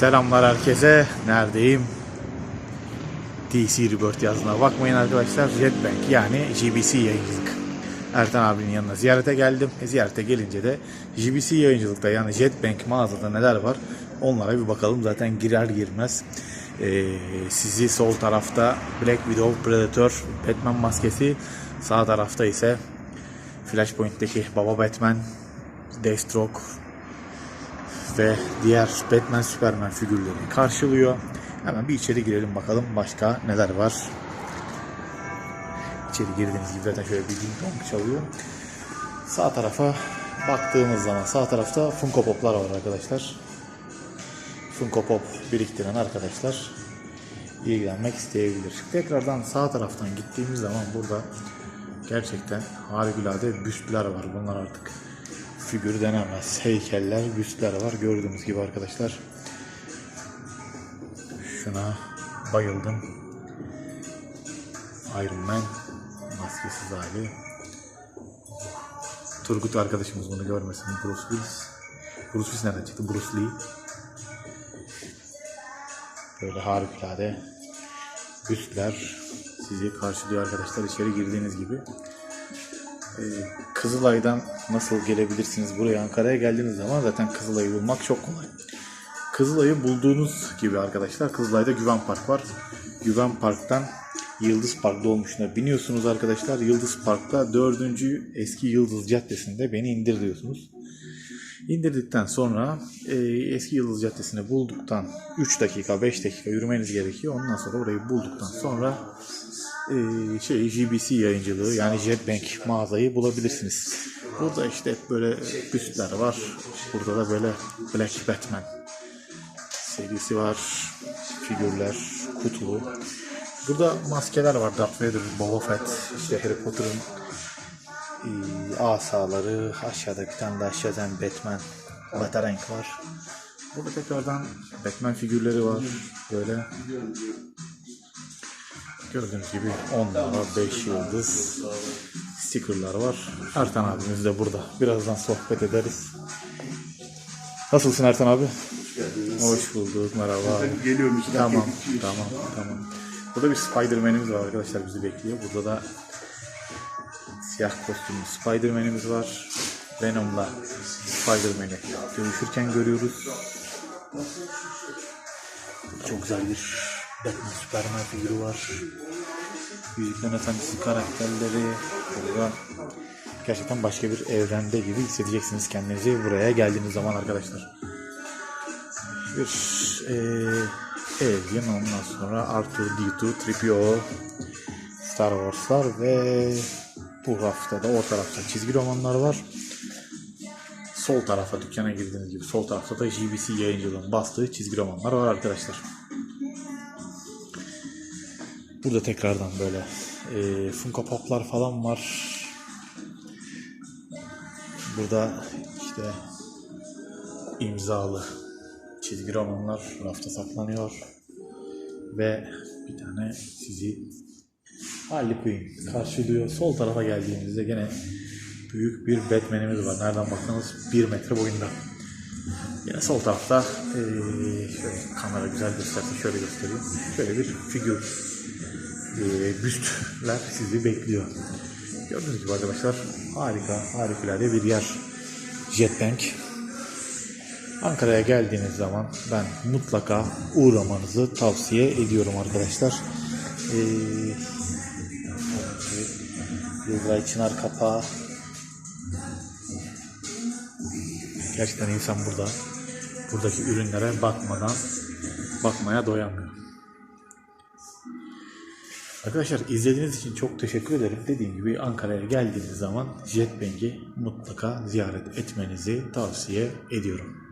Selamlar herkese. Neredeyim? DC Rebirth yazına bakmayın arkadaşlar. Jetbank yani GBC yayıncılık. Ertan abinin yanına ziyarete geldim. E, ziyarete gelince de GBC yayıncılıkta yani Jetbank mağazada neler var onlara bir bakalım. Zaten girer girmez e, sizi sol tarafta Black Widow, Predator, Batman maskesi sağ tarafta ise Flashpoint'teki Baba Batman, Deathstroke, ve diğer Batman Superman figürleri karşılıyor. Hemen bir içeri girelim bakalım başka neler var. İçeri girdiğiniz gibi zaten şöyle bir ding dong çalıyor. Sağ tarafa baktığımız zaman sağ tarafta Funko Pop'lar var arkadaşlar. Funko Pop biriktiren arkadaşlar ilgilenmek isteyebilir. Tekrardan sağ taraftan gittiğimiz zaman burada gerçekten harikulade büstler var. Bunlar artık figür denemez. Heykeller, büstler var. Gördüğünüz gibi arkadaşlar. Şuna bayıldım. Iron Man maskesiz hali. Turgut arkadaşımız bunu görmesin. Bruce Willis. Bruce Willis nereden çıktı? Bruce Lee. Böyle harikulade büstler sizi karşılıyor arkadaşlar içeri girdiğiniz gibi. Ee, Kızılay'dan nasıl gelebilirsiniz buraya Ankara'ya geldiğiniz zaman zaten Kızılay'ı bulmak çok kolay. Kızılay'ı bulduğunuz gibi arkadaşlar Kızılay'da Güven Park var. Güven Park'tan Yıldız Park dolmuşuna biniyorsunuz arkadaşlar. Yıldız Park'ta 4. eski Yıldız Caddesi'nde beni indir diyorsunuz. İndirdikten sonra e, eski Yıldız Caddesi'ni bulduktan 3 dakika 5 dakika yürümeniz gerekiyor. Ondan sonra orayı bulduktan sonra e, şey GBC yayıncılığı yani Jetbank mağazayı bulabilirsiniz. Burada işte böyle büstler var. Burada da böyle Black Batman serisi var. Figürler, kutulu. Burada maskeler var. Darth Vader, Boba Fett, işte Harry Potter'ın e, asaları, aşağıda bir tane de aşağıdan Batman, Batarank var. Burada tekrardan Batman figürleri var. Böyle Gördüğünüz gibi 10 numara 5 yıldız stickerlar var. Ertan abimiz de burada. Birazdan sohbet ederiz. Nasılsın Ertan abi? Hoş bulduk. Merhaba. Geliyorum işte. Tamam, tamam, tamam. Burada bir Spider-Man'imiz var arkadaşlar bizi bekliyor. Burada da siyah kostümlü Spider-Man'imiz var. Venom'la Spider-Man'i dövüşürken görüyoruz. Çok güzel bir Batman Superman figürü var. Yüzüklerin Efendisi karakterleri burada gerçekten başka bir evrende gibi hissedeceksiniz kendinizi buraya geldiğiniz zaman arkadaşlar. Bir eee Alien ondan sonra Arthur D2, 3PO, Star Wars'lar ve bu hafta da o tarafta çizgi romanlar var. Sol tarafa dükkana girdiğiniz gibi sol tarafta da GBC yayıncılığın bastığı çizgi romanlar var arkadaşlar. Burada tekrardan böyle e, Funko Pop'lar falan var. Burada işte imzalı çizgi romanlar rafta saklanıyor. Ve bir tane sizi Harley Quinn karşılıyor. Sol tarafa geldiğimizde gene büyük bir Batman'imiz var. Nereden baksanız 1 metre boyunda. Yine sol tarafta eee, şöyle kamera güzel gösterse şöyle göstereyim. Şöyle bir figür eee büstler sizi bekliyor. Gördüğünüz gibi arkadaşlar harika harikulade bir yer. Jetbank. Ankara'ya geldiğiniz zaman ben mutlaka uğramanızı tavsiye ediyorum arkadaşlar. Ee, Yıldıray Çınar kapağı. Gerçekten insan burada buradaki ürünlere bakmadan bakmaya doyamıyor. Arkadaşlar izlediğiniz için çok teşekkür ederim. Dediğim gibi Ankara'ya geldiğiniz zaman Jetbank'i mutlaka ziyaret etmenizi tavsiye ediyorum.